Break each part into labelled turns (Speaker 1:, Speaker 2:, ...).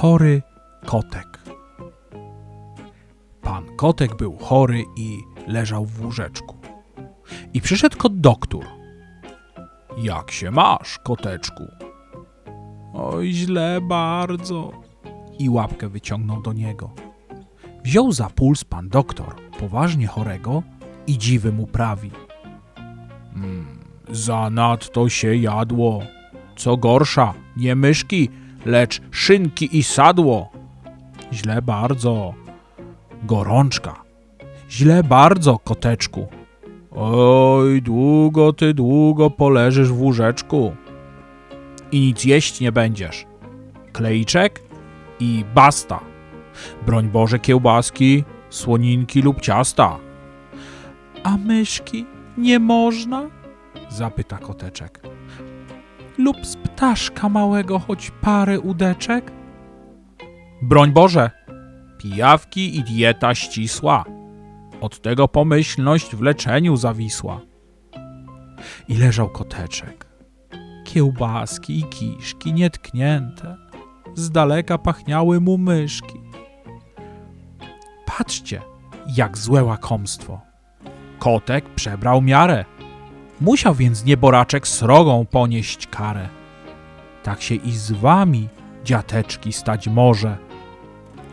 Speaker 1: Chory kotek. Pan kotek był chory i leżał w łóżeczku. I przyszedł kot doktor. Jak się masz, koteczku? Oj, źle bardzo. I łapkę wyciągnął do niego. Wziął za puls pan doktor, poważnie chorego, i dziwy mu prawi. Mm, zanadto się jadło. Co gorsza, nie myszki, lecz szynki i sadło. Źle bardzo. Gorączka. Źle bardzo, koteczku. Oj, długo ty długo poleżysz w łóżeczku. I nic jeść nie będziesz. Klejczek i basta. Broń Boże kiełbaski, słoninki lub ciasta. A myszki nie można? Zapyta koteczek. Lub z ptaszka małego choć parę udeczek? Broń Boże! Pijawki i dieta ścisła. Od tego pomyślność w leczeniu zawisła. I leżał koteczek. Kiełbaski i kiszki nietknięte. Z daleka pachniały mu myszki. Patrzcie, jak złe łakomstwo. Kotek przebrał miarę. Musiał więc nieboraczek srogą ponieść karę. Tak się i z wami, dziateczki, stać może.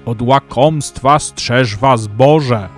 Speaker 1: Od łakomstwa strzeż was Boże.